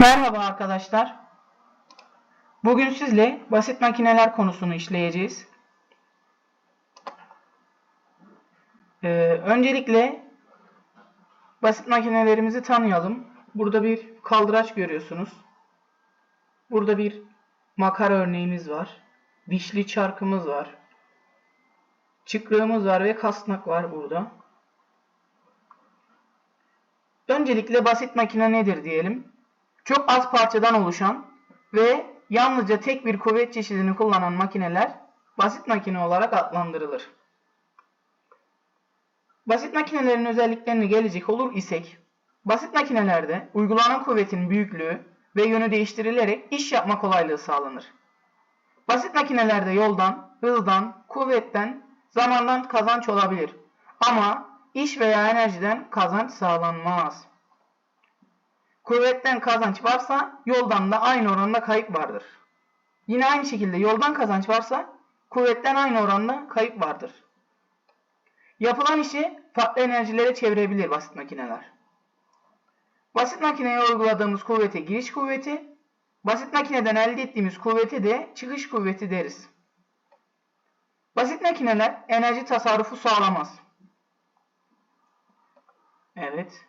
Merhaba arkadaşlar. Bugün sizle basit makineler konusunu işleyeceğiz. Ee, öncelikle basit makinelerimizi tanıyalım. Burada bir kaldıraç görüyorsunuz. Burada bir makara örneğimiz var. Dişli çarkımız var. Çıkrığımız var ve kasnak var burada. Öncelikle basit makine nedir diyelim. Çok az parçadan oluşan ve yalnızca tek bir kuvvet çeşidini kullanan makineler basit makine olarak adlandırılır. Basit makinelerin özelliklerine gelecek olur isek, basit makinelerde uygulanan kuvvetin büyüklüğü ve yönü değiştirilerek iş yapma kolaylığı sağlanır. Basit makinelerde yoldan, hızdan, kuvvetten, zamandan kazanç olabilir. Ama iş veya enerjiden kazanç sağlanmaz. Kuvvetten kazanç varsa yoldan da aynı oranda kayıp vardır. Yine aynı şekilde yoldan kazanç varsa kuvvetten aynı oranda kayıp vardır. Yapılan işi farklı enerjilere çevirebilir basit makineler. Basit makineye uyguladığımız kuvvete giriş kuvveti, basit makineden elde ettiğimiz kuvveti de çıkış kuvveti deriz. Basit makineler enerji tasarrufu sağlamaz. Evet.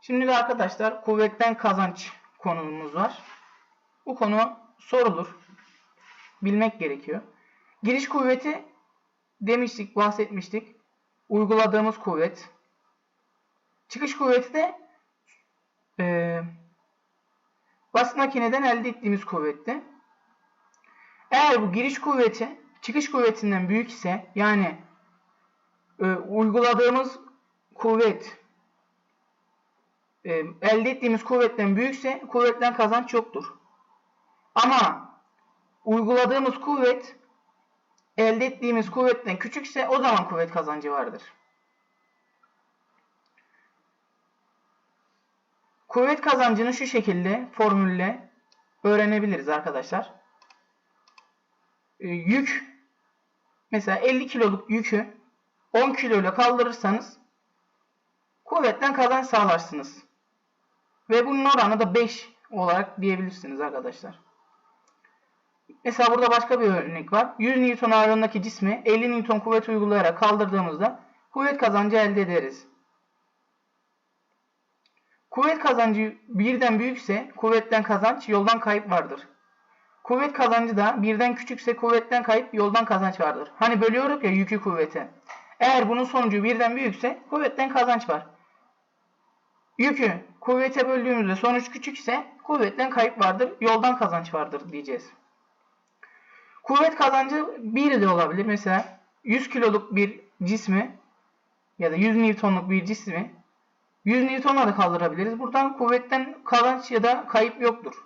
Şimdi de arkadaşlar kuvvetten kazanç konumuz var. Bu konu sorulur. Bilmek gerekiyor. Giriş kuvveti demiştik, bahsetmiştik. Uyguladığımız kuvvet. Çıkış kuvveti de e, basit makineden elde ettiğimiz kuvvetti. Eğer bu giriş kuvveti çıkış kuvvetinden büyük ise yani e, uyguladığımız kuvvet e, elde ettiğimiz kuvvetten büyükse kuvvetten kazanç yoktur. Ama uyguladığımız kuvvet elde ettiğimiz kuvvetten küçükse o zaman kuvvet kazancı vardır. Kuvvet kazancını şu şekilde formülle öğrenebiliriz arkadaşlar. E, yük mesela 50 kiloluk yükü 10 kilo ile kaldırırsanız kuvvetten kazanç sağlarsınız. Ve bunun oranı da 5 olarak diyebilirsiniz arkadaşlar. Mesela burada başka bir örnek var. 100 Newton ağırlığındaki cismi 50 Newton kuvvet uygulayarak kaldırdığımızda kuvvet kazancı elde ederiz. Kuvvet kazancı birden büyükse kuvvetten kazanç, yoldan kayıp vardır. Kuvvet kazancı da birden küçükse kuvvetten kayıp, yoldan kazanç vardır. Hani bölüyoruz ya yükü kuvvete. Eğer bunun sonucu birden büyükse kuvvetten kazanç var. Yükü kuvvete böldüğümüzde sonuç küçükse kuvvetten kayıp vardır, yoldan kazanç vardır diyeceğiz. Kuvvet kazancı 1 de olabilir. Mesela 100 kiloluk bir cismi ya da 100 Newton'luk bir cismi 100 Newton'la da kaldırabiliriz. Buradan kuvvetten kazanç ya da kayıp yoktur.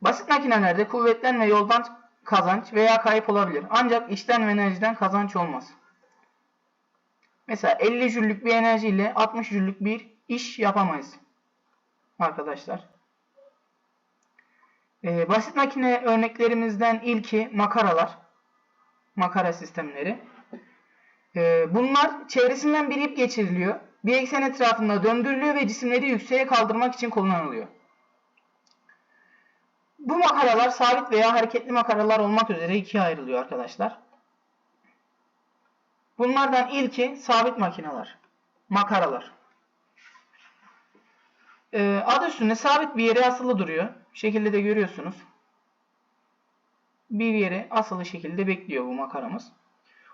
Basit makinelerde kuvvetten ve yoldan kazanç veya kayıp olabilir. Ancak işten ve enerjiden kazanç olmaz. Mesela 50 jüllük bir enerji ile 60 jüllük bir iş yapamayız. Arkadaşlar. Ee, basit makine örneklerimizden ilki makaralar. Makara sistemleri. Ee, bunlar çevresinden bir ip geçiriliyor. Bir eksen etrafında döndürülüyor ve cisimleri yükseğe kaldırmak için kullanılıyor. Bu makaralar sabit veya hareketli makaralar olmak üzere ikiye ayrılıyor arkadaşlar. Bunlardan ilki sabit makineler. Makaralar. Ee, adı üstünde sabit bir yere asılı duruyor. Şekilde de görüyorsunuz. Bir yere asılı şekilde bekliyor bu makaramız.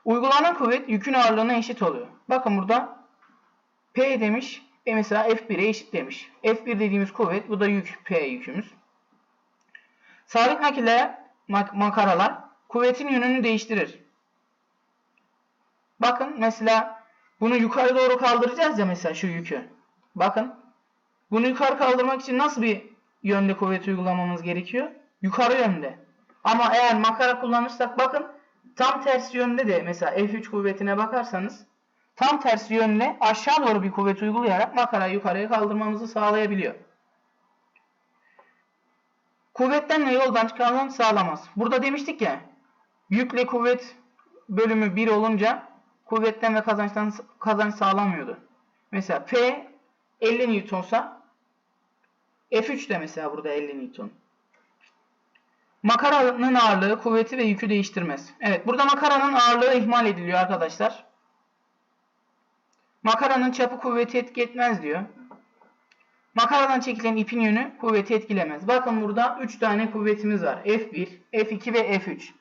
Uygulanan kuvvet yükün ağırlığına eşit oluyor. Bakın burada P demiş. E mesela F1'e eşit demiş. F1 dediğimiz kuvvet bu da yük P yükümüz. Sabit makineler, mak makaralar kuvvetin yönünü değiştirir. Bakın mesela bunu yukarı doğru kaldıracağız ya mesela şu yükü. Bakın bunu yukarı kaldırmak için nasıl bir yönde kuvvet uygulamamız gerekiyor? Yukarı yönde. Ama eğer makara kullanırsak bakın tam tersi yönde de mesela F3 kuvvetine bakarsanız tam tersi yönde aşağı doğru bir kuvvet uygulayarak makarayı yukarıya kaldırmamızı sağlayabiliyor. Kuvvetten ve yoldan kazanç sağlamaz. Burada demiştik ya Yükle kuvvet bölümü 1 olunca kuvvetten ve kazançtan kazanç sağlamıyordu. Mesela P 50 Newton'sa F3 de mesela burada 50 Newton. Makaranın ağırlığı kuvveti ve yükü değiştirmez. Evet burada makaranın ağırlığı ihmal ediliyor arkadaşlar. Makaranın çapı kuvveti etki etmez diyor. Makaradan çekilen ipin yönü kuvveti etkilemez. Bakın burada 3 tane kuvvetimiz var. F1, F2 ve F3.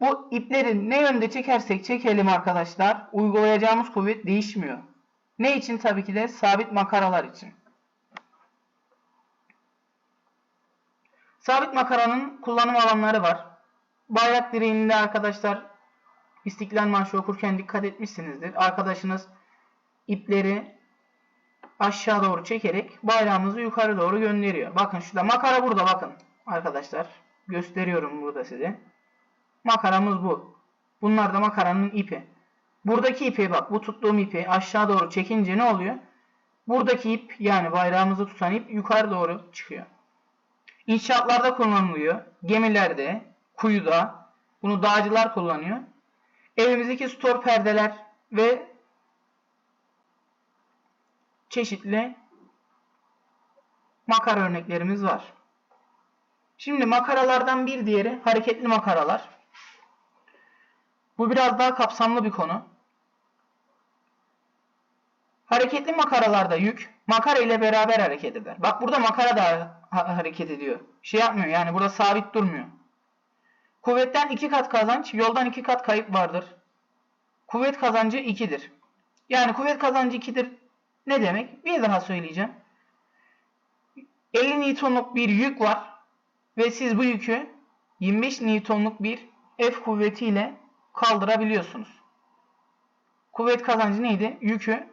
Bu ipleri ne yönde çekersek çekelim arkadaşlar uygulayacağımız kuvvet değişmiyor. Ne için? Tabii ki de sabit makaralar için. Sabit makaranın kullanım alanları var. Bayrak direğinde arkadaşlar İstiklal Marşı okurken dikkat etmişsinizdir. Arkadaşınız ipleri aşağı doğru çekerek bayrağımızı yukarı doğru gönderiyor. Bakın şurada makara burada bakın arkadaşlar. Gösteriyorum burada size. Makaramız bu. Bunlar da makaranın ipi. Buradaki ipi bak bu tuttuğum ipi aşağı doğru çekince ne oluyor? Buradaki ip yani bayrağımızı tutan ip yukarı doğru çıkıyor. İnşaatlarda kullanılıyor. Gemilerde, kuyuda. Bunu dağcılar kullanıyor. Evimizdeki stor perdeler ve çeşitli makara örneklerimiz var. Şimdi makaralardan bir diğeri hareketli makaralar. Bu biraz daha kapsamlı bir konu. Hareketli makaralarda yük makara ile beraber hareket eder. Bak burada makara da ha hareket ediyor. Şey yapmıyor yani burada sabit durmuyor. Kuvvetten iki kat kazanç, yoldan iki kat kayıp vardır. Kuvvet kazancı 2'dir. Yani kuvvet kazancı 2'dir ne demek? Bir daha söyleyeceğim. 50 Newton'luk bir yük var ve siz bu yükü 25 Newton'luk bir F kuvvetiyle kaldırabiliyorsunuz. Kuvvet kazancı neydi? Yükü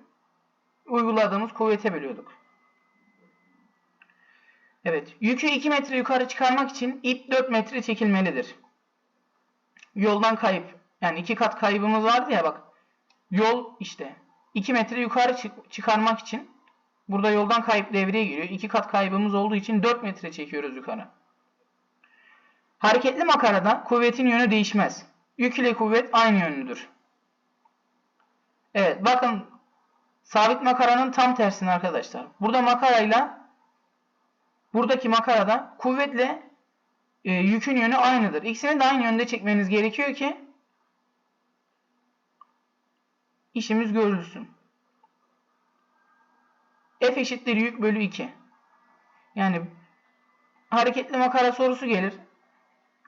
uyguladığımız kuvvete bölüyorduk. Evet. Yükü 2 metre yukarı çıkarmak için ip 4 metre çekilmelidir. Yoldan kayıp. Yani 2 kat kaybımız vardı ya bak. Yol işte. 2 metre yukarı çık çıkarmak için burada yoldan kayıp devreye giriyor. 2 kat kaybımız olduğu için 4 metre çekiyoruz yukarı. Hareketli makarada kuvvetin yönü değişmez. Yük ile kuvvet aynı yönlüdür. Evet bakın sabit makaranın tam tersini arkadaşlar. Burada makarayla buradaki makarada kuvvetle e, yükün yönü aynıdır. İkisini de aynı yönde çekmeniz gerekiyor ki işimiz görülsün. F eşittir yük bölü 2. Yani hareketli makara sorusu gelir.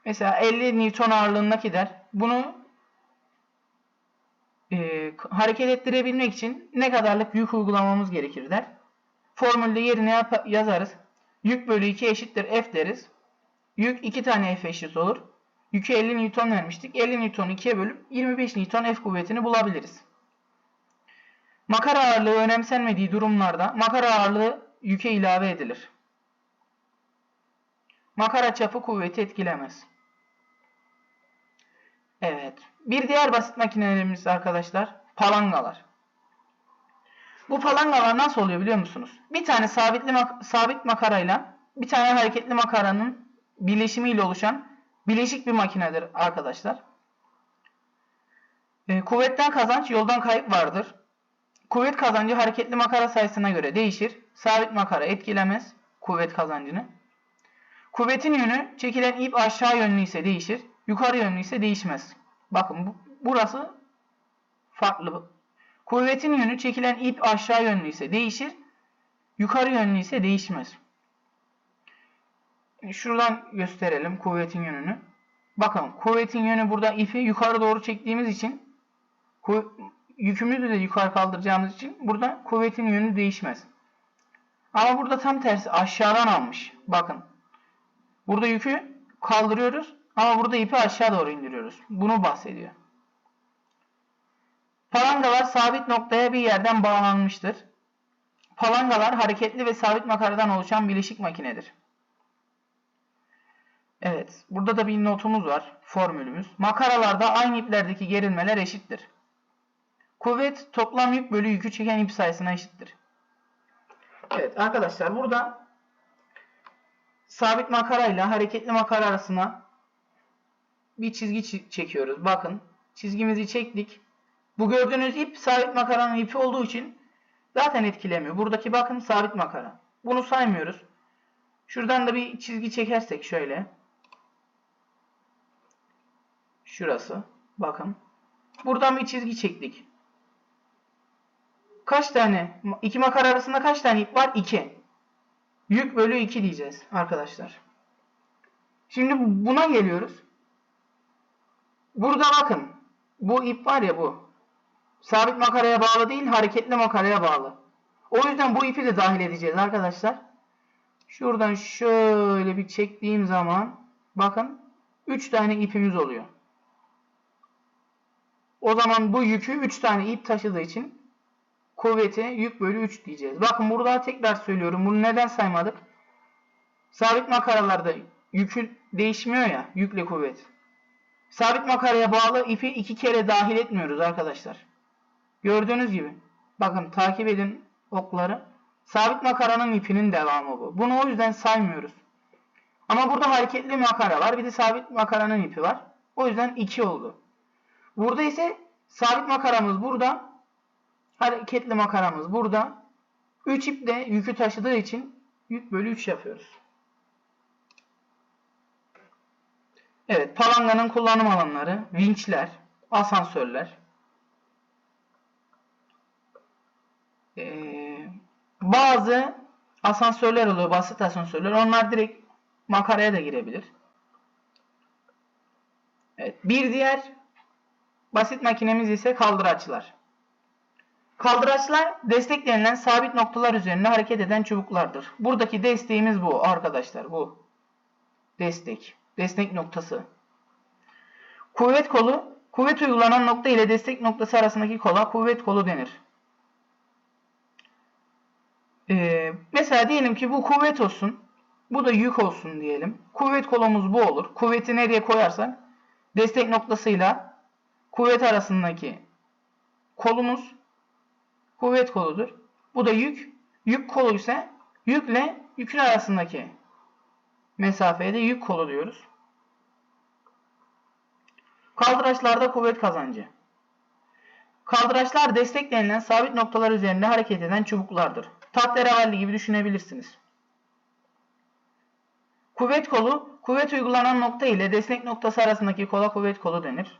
Mesela 50 Newton ağırlığında gider. Bunu e, hareket ettirebilmek için ne kadarlık yük uygulamamız gerekir der. Formülde yerine yazarız. Yük bölü 2 eşittir F deriz. Yük 2 tane F eşit olur. Yükü 50 Newton vermiştik. 50 Newton 2'ye bölüp 25 Newton F kuvvetini bulabiliriz. Makara ağırlığı önemsenmediği durumlarda makara ağırlığı yüke ilave edilir. Makara çapı kuvveti etkilemez. Evet. Bir diğer basit makinelerimiz arkadaşlar palangalar. Bu palangalar nasıl oluyor biliyor musunuz? Bir tane sabitli mak sabit makarayla bir tane hareketli makaranın birleşimiyle oluşan bileşik bir makinedir arkadaşlar. E, kuvvetten kazanç yoldan kayıp vardır. Kuvvet kazancı hareketli makara sayısına göre değişir. Sabit makara etkilemez kuvvet kazancını. Kuvvetin yönü çekilen ip aşağı yönlü ise değişir. Yukarı yönlü ise değişmez. Bakın bu, burası farklı. Kuvvetin yönü çekilen ip aşağı yönlü ise değişir. Yukarı yönlü ise değişmez. Şuradan gösterelim kuvvetin yönünü. Bakın kuvvetin yönü burada ipi yukarı doğru çektiğimiz için yükümüzü de yukarı kaldıracağımız için burada kuvvetin yönü değişmez. Ama burada tam tersi aşağıdan almış. Bakın. Burada yükü kaldırıyoruz ama burada ipi aşağı doğru indiriyoruz. Bunu bahsediyor. Palangalar sabit noktaya bir yerden bağlanmıştır. Palangalar hareketli ve sabit makaradan oluşan bileşik makinedir. Evet, burada da bir notumuz var, formülümüz. Makaralarda aynı iplerdeki gerilmeler eşittir. Kuvvet toplam yük bölü yükü çeken ip sayısına eşittir. Evet arkadaşlar burada sabit makara ile hareketli makara arasına bir çizgi çi- çekiyoruz. Bakın çizgimizi çektik. Bu gördüğünüz ip sabit makaranın ipi olduğu için zaten etkilemiyor. Buradaki bakın sabit makara. Bunu saymıyoruz. Şuradan da bir çizgi çekersek şöyle. Şurası. Bakın. Buradan bir çizgi çektik. Kaç tane? iki makara arasında kaç tane ip var? 2. Yük bölü 2 diyeceğiz arkadaşlar. Şimdi buna geliyoruz. Burada bakın. Bu ip var ya bu. Sabit makaraya bağlı değil, hareketli makaraya bağlı. O yüzden bu ipi de dahil edeceğiz arkadaşlar. Şuradan şöyle bir çektiğim zaman bakın 3 tane ipimiz oluyor. O zaman bu yükü 3 tane ip taşıdığı için kuvveti yük bölü 3 diyeceğiz. Bakın burada tekrar söylüyorum. Bunu neden saymadık? Sabit makaralarda yükü değişmiyor ya. Yükle kuvvet. Sabit makaraya bağlı ipi iki kere dahil etmiyoruz arkadaşlar. Gördüğünüz gibi. Bakın takip edin okları. Sabit makaranın ipinin devamı bu. Bunu o yüzden saymıyoruz. Ama burada hareketli makara var. Bir de sabit makaranın ipi var. O yüzden 2 oldu. Burada ise sabit makaramız burada. Hareketli makaramız burada. 3 ip de yükü taşıdığı için yük bölü 3 yapıyoruz. Evet, palanganın kullanım alanları, vinçler, asansörler. Ee, bazı asansörler oluyor, basit asansörler. Onlar direkt makaraya da girebilir. Evet, bir diğer basit makinemiz ise kaldıraçlar. Kaldıraçlar desteklenilen sabit noktalar üzerinde hareket eden çubuklardır. Buradaki desteğimiz bu arkadaşlar. Bu. Destek. Destek noktası. Kuvvet kolu. Kuvvet uygulanan nokta ile destek noktası arasındaki kola kuvvet kolu denir. Ee, mesela diyelim ki bu kuvvet olsun. Bu da yük olsun diyelim. Kuvvet kolumuz bu olur. Kuvveti nereye koyarsak destek noktasıyla kuvvet arasındaki kolumuz kuvvet koludur. Bu da yük. Yük kolu ise yükle yükün arasındaki mesafeye de yük kolu diyoruz. Kaldıraçlarda kuvvet kazancı. Kaldıraçlar desteklenilen sabit noktalar üzerinde hareket eden çubuklardır. Tahterevalli gibi düşünebilirsiniz. Kuvvet kolu, kuvvet uygulanan nokta ile destek noktası arasındaki kola kuvvet kolu denir.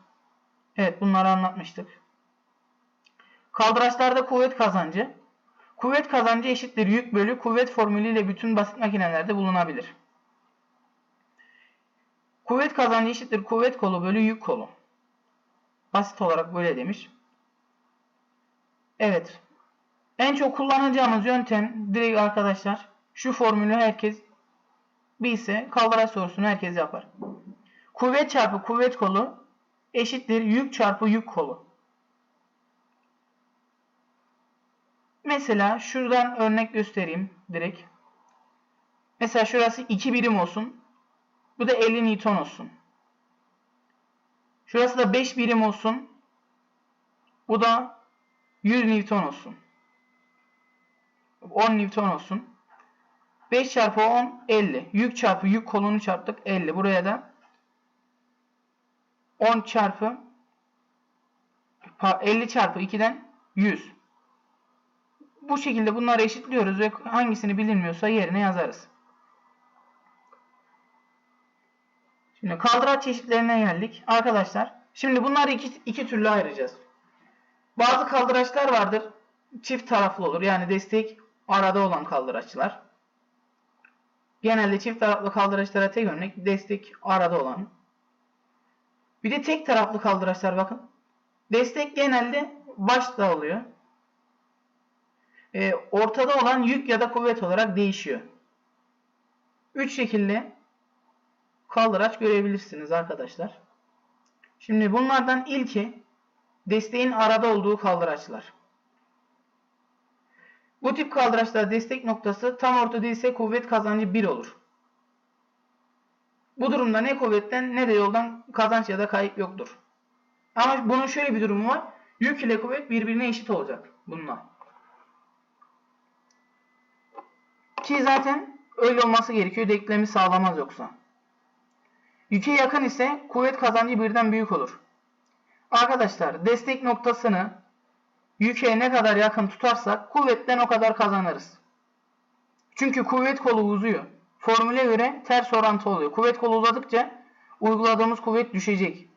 Evet bunları anlatmıştık. Kaldıraçlarda kuvvet kazancı. Kuvvet kazancı eşittir yük bölü kuvvet formülüyle bütün basit makinelerde bulunabilir. Kuvvet kazancı eşittir kuvvet kolu bölü yük kolu. Basit olarak böyle demiş. Evet. En çok kullanacağımız yöntem direkt arkadaşlar şu formülü herkes bilse kaldıraç sorusunu herkes yapar. Kuvvet çarpı kuvvet kolu eşittir yük çarpı yük kolu. Mesela şuradan örnek göstereyim direkt. Mesela şurası 2 birim olsun. Bu da 50 Newton olsun. Şurası da 5 birim olsun. Bu da 100 Newton olsun. 10 Newton olsun. 5 çarpı 10 50. Yük çarpı yük kolunu çarptık 50. Buraya da 10 çarpı 50 çarpı 2'den 100. Bu şekilde bunları eşitliyoruz ve hangisini bilinmiyorsa yerine yazarız. Şimdi kaldıraç çeşitlerine geldik. Arkadaşlar şimdi bunları iki, iki türlü ayıracağız. Bazı kaldıraçlar vardır. Çift taraflı olur. Yani destek arada olan kaldıraçlar. Genelde çift taraflı kaldıraçlara tek örnek destek arada olan. Bir de tek taraflı kaldıraçlar bakın. Destek genelde başta oluyor. E, ortada olan yük ya da kuvvet olarak değişiyor. Üç şekilde kaldıraç görebilirsiniz arkadaşlar. Şimdi bunlardan ilki desteğin arada olduğu kaldıraçlar. Bu tip kaldıraçlar destek noktası tam ortada ise kuvvet kazancı 1 olur. Bu durumda ne kuvvetten ne de yoldan kazanç ya da kayıp yoktur. Ama bunun şöyle bir durumu var. Yük ile kuvvet birbirine eşit olacak bununla. Ki zaten öyle olması gerekiyor. Denklemi sağlamaz yoksa. Yüke yakın ise kuvvet kazancı birden büyük olur. Arkadaşlar destek noktasını yüke ne kadar yakın tutarsak kuvvetten o kadar kazanırız. Çünkü kuvvet kolu uzuyor. Formüle göre ters orantı oluyor. Kuvvet kolu uzadıkça uyguladığımız kuvvet düşecek.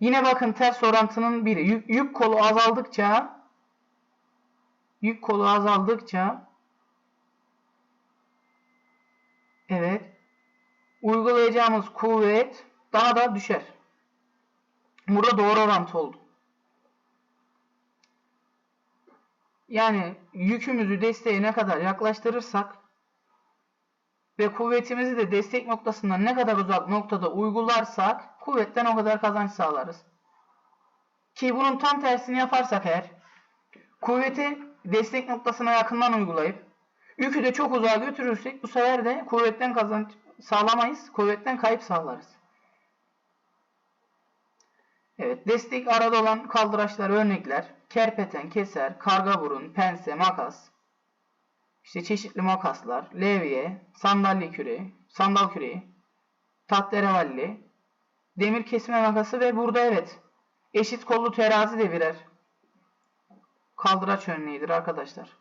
Yine bakın ters orantının biri. Yük, yük kolu azaldıkça yük kolu azaldıkça evet uygulayacağımız kuvvet daha da düşer. Burada doğru orantı oldu. Yani yükümüzü desteğe ne kadar yaklaştırırsak ve kuvvetimizi de destek noktasından ne kadar uzak noktada uygularsak kuvvetten o kadar kazanç sağlarız. Ki bunun tam tersini yaparsak eğer kuvveti destek noktasına yakından uygulayıp yükü de çok uzağa götürürsek bu sefer de kuvvetten kazanç sağlamayız. Kuvvetten kayıp sağlarız. Evet, destek arada olan kaldıraçlar örnekler. Kerpeten, keser, karga burun, pense, makas. İşte çeşitli makaslar, levye, sandalye küreği, sandal küreği, tahterevalli, demir kesme makası ve burada evet eşit kollu terazi de birer kaldıraç örneğidir arkadaşlar.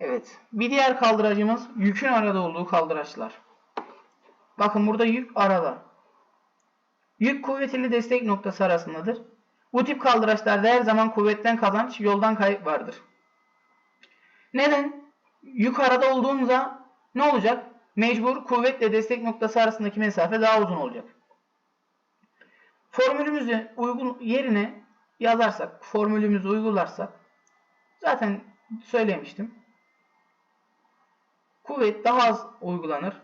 Evet. Bir diğer kaldıracımız yükün arada olduğu kaldıraçlar. Bakın burada yük arada. Yük kuvvetli destek noktası arasındadır. Bu tip kaldıraçlarda her zaman kuvvetten kazanç, yoldan kayıp vardır. Neden? Yük arada olduğunda ne olacak? Mecbur kuvvetle destek noktası arasındaki mesafe daha uzun olacak. Formülümüzü uygun yerine yazarsak, formülümüzü uygularsak zaten söylemiştim. Kuvvet daha az uygulanır.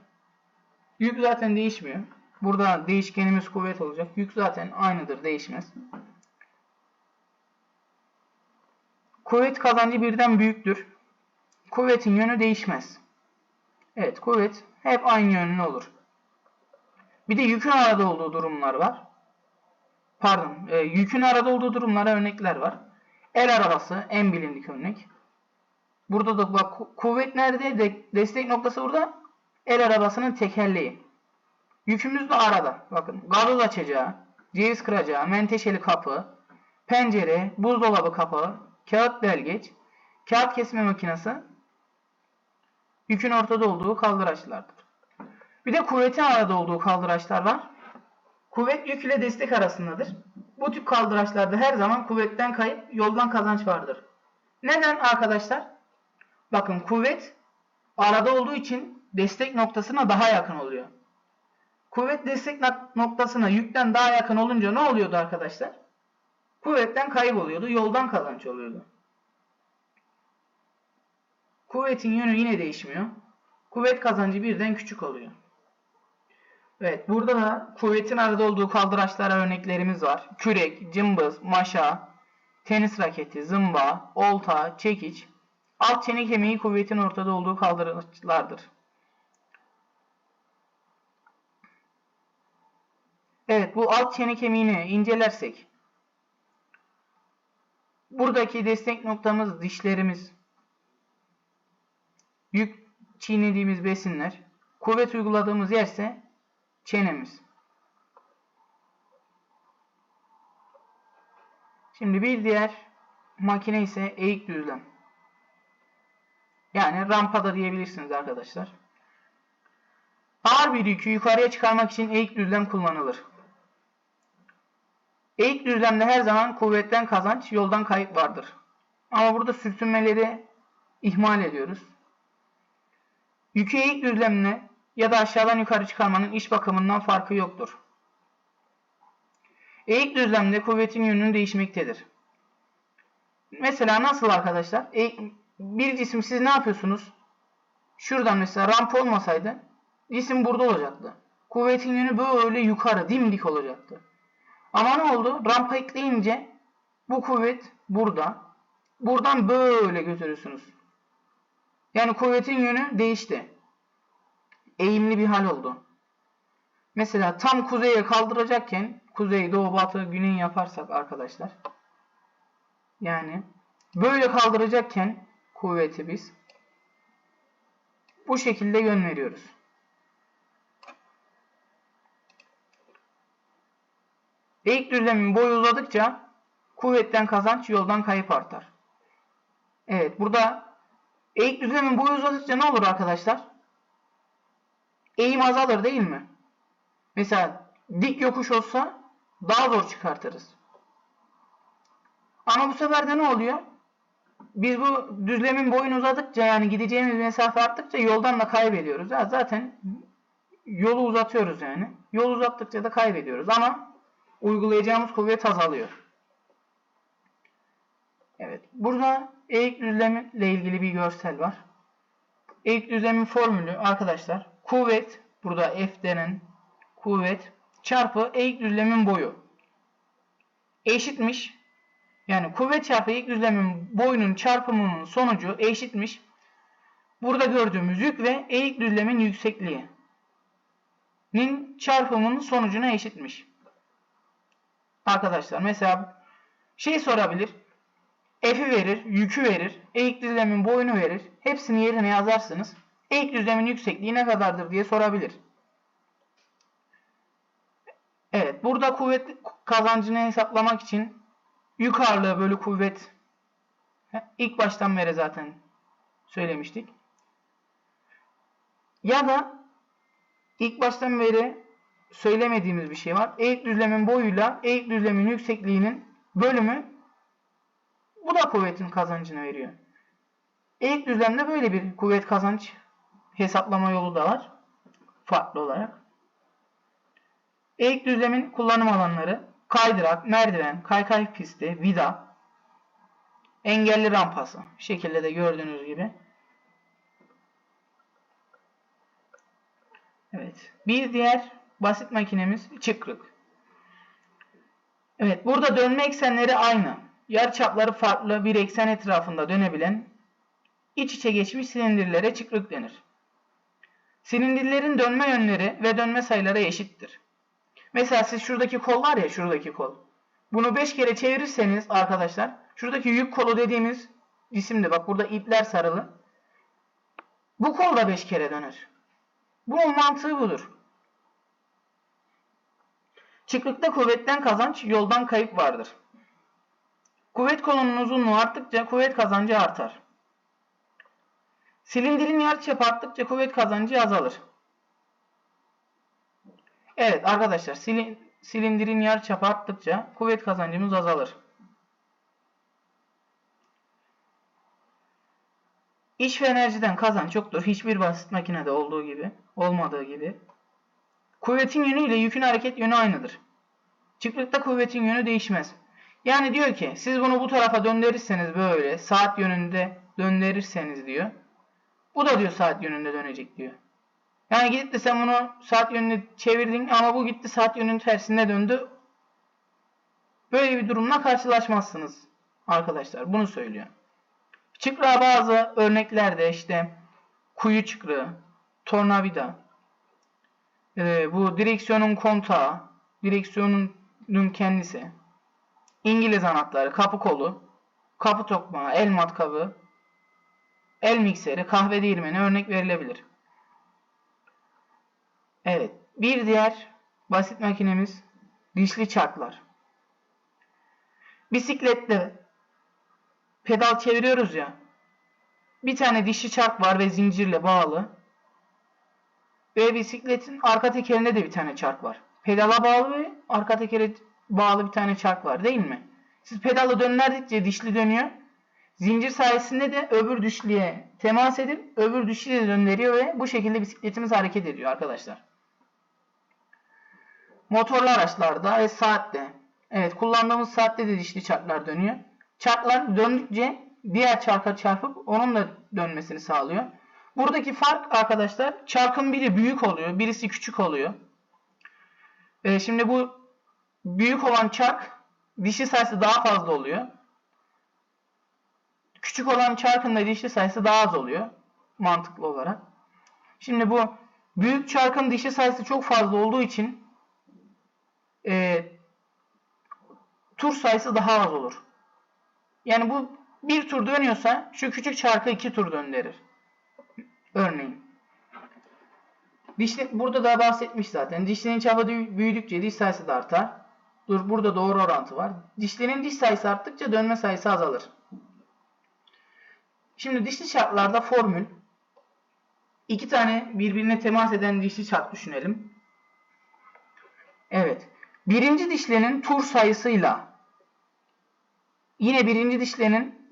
Yük zaten değişmiyor. Burada değişkenimiz kuvvet olacak. Yük zaten aynıdır, değişmez. Kuvvet kazancı birden büyüktür. Kuvvetin yönü değişmez. Evet, kuvvet hep aynı yönlü olur. Bir de yükün arada olduğu durumlar var. Pardon, e, yükün arada olduğu durumlara örnekler var. El arabası en bilindik örnek. Burada da bak kuvvet nerede? De, destek noktası burada. El arabasının tekerleği. Yükümüz de arada. Bakın gazoz açacağı, ceviz kıracağı, menteşeli kapı, pencere, buzdolabı kapağı, kağıt belgeç, kağıt kesme makinesi yükün ortada olduğu kaldıraçlardır. Bir de kuvvetin arada olduğu kaldıraçlar var. Kuvvet yük ile destek arasındadır. Bu tip kaldıraçlarda her zaman kuvvetten kayıp, yoldan kazanç vardır. Neden arkadaşlar? Bakın kuvvet arada olduğu için destek noktasına daha yakın oluyor. Kuvvet destek noktasına yükten daha yakın olunca ne oluyordu arkadaşlar? Kuvvetten kayıp oluyordu, yoldan kazanç oluyordu. Kuvvetin yönü yine değişmiyor. Kuvvet kazancı birden küçük oluyor. Evet, burada da kuvvetin arada olduğu kaldıraçlara örneklerimiz var. Kürek, cımbız, maşa, tenis raketi, zımba, olta, çekiç, Alt çene kemiği kuvvetin ortada olduğu kaldıraçlardır. Evet bu alt çene kemiğini incelersek buradaki destek noktamız dişlerimiz yük çiğnediğimiz besinler kuvvet uyguladığımız yerse çenemiz. Şimdi bir diğer makine ise eğik düzlem. Yani rampada diyebilirsiniz arkadaşlar. Ağır bir yükü yukarıya çıkarmak için eğik düzlem kullanılır. Eğik düzlemde her zaman kuvvetten kazanç, yoldan kayıp vardır. Ama burada sürtünmeleri ihmal ediyoruz. Yükü eğik düzlemine ya da aşağıdan yukarı çıkarmanın iş bakımından farkı yoktur. Eğik düzlemde kuvvetin yönünü değişmektedir. Mesela nasıl arkadaşlar? Eğik, bir cisim siz ne yapıyorsunuz? Şuradan mesela rampa olmasaydı cisim burada olacaktı. Kuvvetin yönü böyle yukarı dimdik olacaktı. Ama ne oldu? Rampa ekleyince bu kuvvet burada. Buradan böyle götürürsünüz. Yani kuvvetin yönü değişti. Eğimli bir hal oldu. Mesela tam kuzeye kaldıracakken kuzey, doğu, batı, güney yaparsak arkadaşlar. Yani böyle kaldıracakken kuvveti biz Bu şekilde yön veriyoruz. Eğik düzlemin boyu uzadıkça kuvvetten kazanç, yoldan kayıp artar. Evet burada eğik düzlemin boyu uzadıkça ne olur arkadaşlar? Eğim azalır değil mi? Mesela dik yokuş olsa daha zor çıkartırız. Ama bu sefer de ne oluyor? Biz bu düzlemin boyunu uzadıkça yani gideceğimiz mesafe arttıkça yoldan da kaybediyoruz. Ya zaten yolu uzatıyoruz yani. Yol uzattıkça da kaybediyoruz ama uygulayacağımız kuvvet azalıyor. Evet. Burada eğik düzlemle ilgili bir görsel var. Eğik düzlemin formülü arkadaşlar kuvvet burada F denen kuvvet çarpı eğik düzlemin boyu eşitmiş. Yani kuvvet çarpı eğik düzlemin boyunun çarpımının sonucu eşitmiş. Burada gördüğümüz yük ve eğik düzlemin yüksekliği nin çarpımının sonucuna eşitmiş. Arkadaşlar mesela şey sorabilir. F'i verir, yükü verir, eğik düzlemin boyunu verir. Hepsini yerine yazarsınız. Eğik düzlemin yüksekliği ne kadardır diye sorabilir. Evet, burada kuvvet kazancını hesaplamak için yük ağırlığı bölü kuvvet ilk baştan beri zaten söylemiştik. Ya da ilk baştan beri söylemediğimiz bir şey var. Eğik düzlemin boyuyla eğik düzlemin yüksekliğinin bölümü bu da kuvvetin kazancını veriyor. Eğik düzlemde böyle bir kuvvet kazanç hesaplama yolu da var. Farklı olarak. Eğik düzlemin kullanım alanları kaydırak, merdiven, kaykay pisti, vida, engelli rampası. Şekilde de gördüğünüz gibi. Evet. Bir diğer basit makinemiz çıkrık. Evet. Burada dönme eksenleri aynı. Yarıçapları farklı bir eksen etrafında dönebilen iç içe geçmiş silindirlere çıkrık denir. Silindirlerin dönme yönleri ve dönme sayıları eşittir. Mesela siz şuradaki kol var ya şuradaki kol. Bunu 5 kere çevirirseniz arkadaşlar şuradaki yük kolu dediğimiz cisimde bak burada ipler sarılı. Bu kol da 5 kere döner. Bunun mantığı budur. Çıklıkta kuvvetten kazanç, yoldan kayıp vardır. Kuvvet kolunun uzunluğu arttıkça kuvvet kazancı artar. Silindirin yarıçapı arttıkça kuvvet kazancı azalır. Evet arkadaşlar silindirin yarıçapı arttıkça kuvvet kazancımız azalır. İş ve enerjiden kazanç yoktur. Hiçbir basit makinede olduğu gibi, olmadığı gibi. Kuvvetin yönü ile yükün hareket yönü aynıdır. Çıklıkta kuvvetin yönü değişmez. Yani diyor ki siz bunu bu tarafa döndürürseniz böyle saat yönünde döndürürseniz diyor. Bu da diyor saat yönünde dönecek diyor. Yani gidip de sen bunu saat yönünde çevirdin ama bu gitti saat yönünün tersine döndü. Böyle bir durumla karşılaşmazsınız arkadaşlar. Bunu söylüyor. Çıkra bazı örneklerde işte kuyu çıkrığı, tornavida, e, bu direksiyonun kontağı, direksiyonun kendisi, İngiliz anahtarı, kapı kolu, kapı tokmağı, el matkabı, el mikseri, kahve değirmeni örnek verilebilir. Evet. Bir diğer basit makinemiz dişli çarklar. Bisiklette pedal çeviriyoruz ya. Bir tane dişli çark var ve zincirle bağlı. Ve bisikletin arka tekerinde de bir tane çark var. Pedala bağlı ve arka tekere bağlı bir tane çark var değil mi? Siz pedalı döndürdükçe dişli dönüyor. Zincir sayesinde de öbür dişliye temas edip öbür dişliye döndürüyor ve bu şekilde bisikletimiz hareket ediyor arkadaşlar. Motorlu araçlarda ve saatte. Evet kullandığımız saatte de dişli çarklar dönüyor. Çarklar döndükçe diğer çarka çarpıp onun da dönmesini sağlıyor. Buradaki fark arkadaşlar çarkın biri büyük oluyor. Birisi küçük oluyor. Ee, şimdi bu büyük olan çark dişli sayısı daha fazla oluyor. Küçük olan çarkın da dişli sayısı daha az oluyor. Mantıklı olarak. Şimdi bu büyük çarkın dişli sayısı çok fazla olduğu için e, tur sayısı daha az olur. Yani bu bir tur dönüyorsa şu küçük çarkı iki tur döndürür. Örneğin. Dişli, burada da bahsetmiş zaten. Dişlinin çapı büyü- büyüdükçe diş sayısı da artar. Dur burada doğru orantı var. Dişlinin diş sayısı arttıkça dönme sayısı azalır. Şimdi dişli çarklarda formül. İki tane birbirine temas eden dişli çark düşünelim. Evet. Birinci dişlenin tur sayısıyla yine birinci dişlenin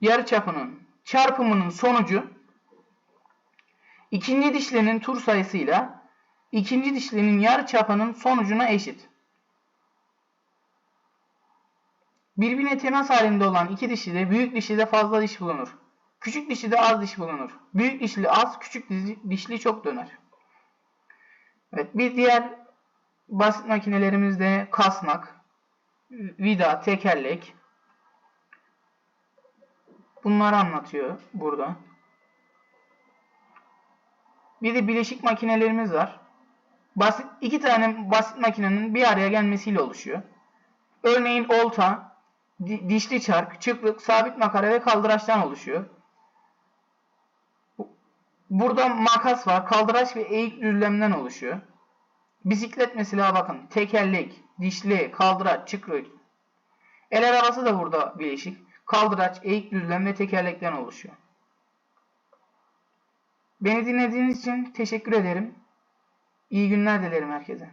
yarıçapının çarpımının sonucu ikinci dişlenin tur sayısıyla ikinci dişlenin yarıçapının sonucuna eşit. Birbirine temas halinde olan iki dişlide büyük dişlide fazla diş bulunur. Küçük dişlide az diş bulunur. Büyük dişli az, küçük dişli çok döner. Evet, bir diğer basit makinelerimizde kasnak, vida, tekerlek. Bunları anlatıyor burada. Bir de bileşik makinelerimiz var. Basit iki tane basit makinenin bir araya gelmesiyle oluşuyor. Örneğin olta, di- dişli çark, çıkrık, sabit makara ve kaldıraçtan oluşuyor. Bu- Burada makas var. Kaldıraç ve eğik düzlemden oluşuyor. Bisiklet mesela bakın. Tekerlek, dişli, kaldıraç, çıkrık. El arabası da burada bileşik. Kaldıraç, eğik düzlem ve tekerlekten oluşuyor. Beni dinlediğiniz için teşekkür ederim. İyi günler dilerim herkese.